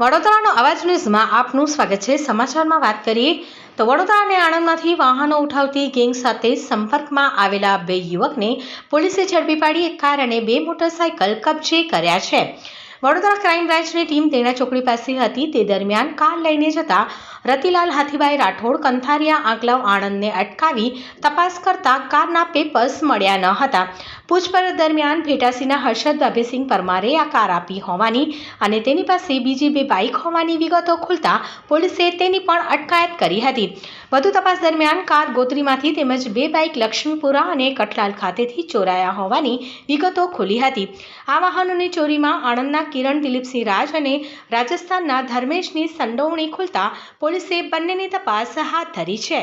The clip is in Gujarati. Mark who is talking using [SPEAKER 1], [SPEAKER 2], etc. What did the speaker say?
[SPEAKER 1] વડોદરાનો અવાજ ન્યૂઝમાં આપનું સ્વાગત છે. સમાચારમાં વાત કરીએ તો વડોદરા અને આણંદમાંથી વાહનો ઉઠાવતી ગેંગ સાથે સંપર્કમાં આવેલા બે યુવકને પોલીસે ઝડપી પાડી એક કાર અને બે મોટરસાયકલ કબજે કર્યા છે. વડોદરા ક્રાઇમ બ્રાન્ચની ટીમ તેના ચોકડી પાસે હતી. તે દરમિયાન કાર લઈને જતા રતિલાલ હાથીભાઈ રાઠોડ, કંથારિયા, આંકલવ, આણંદને અટકાવી તપાસ કરતા કારના પેપર્સ મળ્યા ન હતા. પૂછપરછ દરમિયાન ભેટાસીના હર્ષદ અભયસિંહ પરમારે આ કાર આપી હોવાની અને તેની પાસે બીજી બે બાઇક હોવાની વિગતો ખુલતા પોલીસે તેની પણ અટકાયત કરી હતી. વધુ તપાસ દરમિયાન કાર ગોત્રીમાંથી તેમજ બે બાઇક લક્ષ્મીપુરા અને કઠલાલ ખાતેથી ચોરાયા હોવાની વિગતો ખુલી હતી. આ વાહનોની ચોરીમાં આણંદના કિરણ દિલીપસિંહ રાજ અને રાજસ્થાનના ધર્મેશની સંડોવણી ખુલતા પોલીસે બંનેની તપાસ હાથ ધરી છે.